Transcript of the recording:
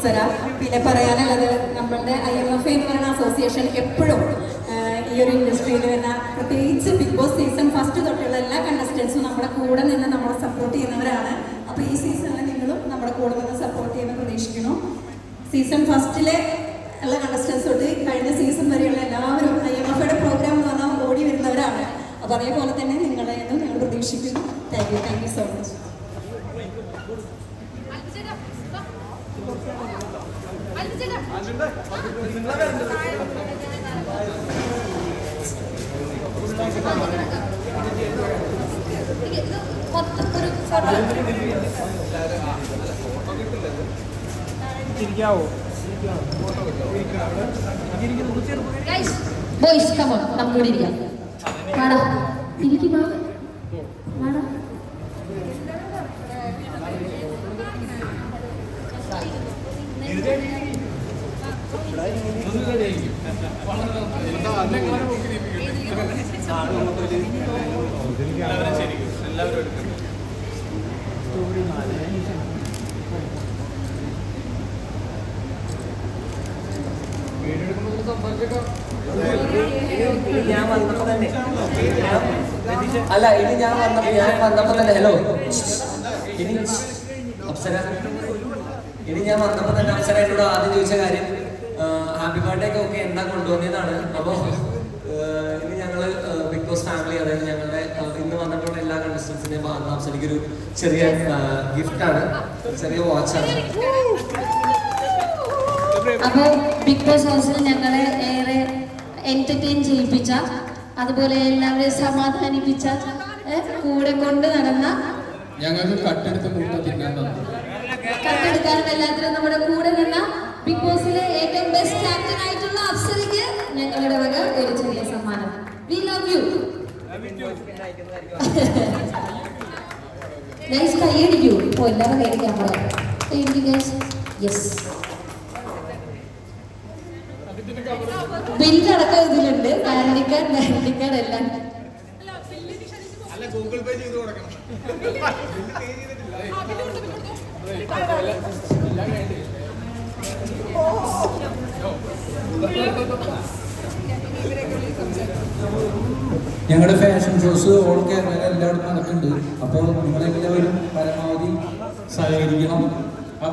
അപ്സര പിന്നെ പറയാനുള്ളത് നമ്മളുടെ ഐ എം എഫ് എന്ന് പറയുന്ന അസോസിയേഷൻ എപ്പോഴും ഈ ഒരു ഇൻഡസ്ട്രിയിൽ വരുന്ന പ്രത്യേകിച്ച് ബിഗ് ബോസ് സീസൺ ഫസ്റ്റ് തൊട്ടുള്ള എല്ലാ കണ്ടസ്റ്റൻസും നമ്മുടെ കൂടെ നിന്ന് നമ്മളെ സപ്പോർട്ട് ചെയ്യുന്നവരാണ്. അപ്പോൾ ഈ സീസണിൽ നിങ്ങളും നമ്മുടെ കൂടെ നിന്ന് സപ്പോർട്ട് ചെയ്യുന്ന പ്രതീക്ഷിക്കുന്നു. സീസൺ ഫസ്റ്റിലെ ഉള്ള കണ്ടസ്റ്റൻസ് തൊട്ട് കഴിഞ്ഞ സീസൺ വരെയുള്ള എല്ലാവരും ഐ എം എഫയുടെ പ്രോഗ്രാം എന്ന് പറഞ്ഞാൽ ഓടി വരുന്നവരാണ്. അപ്പോൾ അതേപോലെ തന്നെ നിങ്ങളെ ഞങ്ങൾ പ്രതീക്ഷിക്കുന്നു. Thank you thank you so much തിരിക്കാവോ boys come on നമുക്കിവിടെ ഇരിക്കാം. വാടാ. ഇരിക്കുമ്പോ വാടാ. ഞാൻ തന്നെ അല്ല ഇനി ഞാൻ വന്നപ്പോ ഞാൻ വന്നപ്പോ തന്നെ ഹലോ. ഇനി അപ്സര ഇനി ഞാൻ വന്നപ്പോ തന്നെ അപ്സര എന്നോട് ആദ്യം ചോദിച്ച കാര്യം ഹാപ്പി ബർത്ത്ഡേ ഒക്കെ എന്താ കൊണ്ടുവന്നതാണ്? അപ്പോ ഇനി ഞങ്ങൾ ബിഗ് ബോസ് ഫാമിലി അതായത് ഞങ്ങളുടെ ഇന്ന് വന്നിട്ടുള്ള എല്ലാ കണ്ടസ്റ്റൻസിന്റെയും ഭാഗത്ത് എനിക്കൊരു ചെറിയ ഗിഫ്റ്റ് ആണ്. ചെറിയ വാച്ച് ആണ്. അപ്പോൾ ബിഗ് ബോസ് ഹൗസിൽ ഞങ്ങളെ ഏറെ എന്റർടൈൻ ചെയ്യിപ്പിച്ച അതുപോലെ എല്ലാവരെയും സമാധാനിപ്പിച്ച കൂടെ കൊണ്ട് നടന്ന ഞങ്ങൾക്ക് കട്ടെടുത്ത് മുട്ട തിന്നാൻ തന്നു കട്ടെടുക്കാനും എല്ലാത്തിനും നമ്മുടെ കൂടെ ബെസ്റ്റ് ക്യാപ്റ്റൻ ആയിട്ടുള്ള അപ്സരയ്ക്ക് ഞങ്ങളുടെ വക ഒരു ചെറിയ സമ്മാനം. വി ലവ് യു ഗൈസ് കൈയടിക്കൂ. ഇപ്പോൾ എല്ലാവരും കൈയടിക്കാൻ പറയാം കൈയടിക്കൂ ഗൈസ് യെസ് ബില്ലടക്കം ഇതിലുണ്ട്. വാറണ്ടി കാർഡ് വാറണ്ടി കാർഡ് എല്ലാം. ഗൂഗിൾ പേ ചെയ്ത് കൊടുക്കണം. ഞങ്ങളുടെ ഫാഷൻ ഷോസ് ഓൾ കേരളയിൽ എല്ലായിടത്തും നടക്കുന്നുണ്ട്. അപ്പോൾ നിങ്ങളെല്ലാവരും പരമാവധി സഹകരിക്കണം. ആ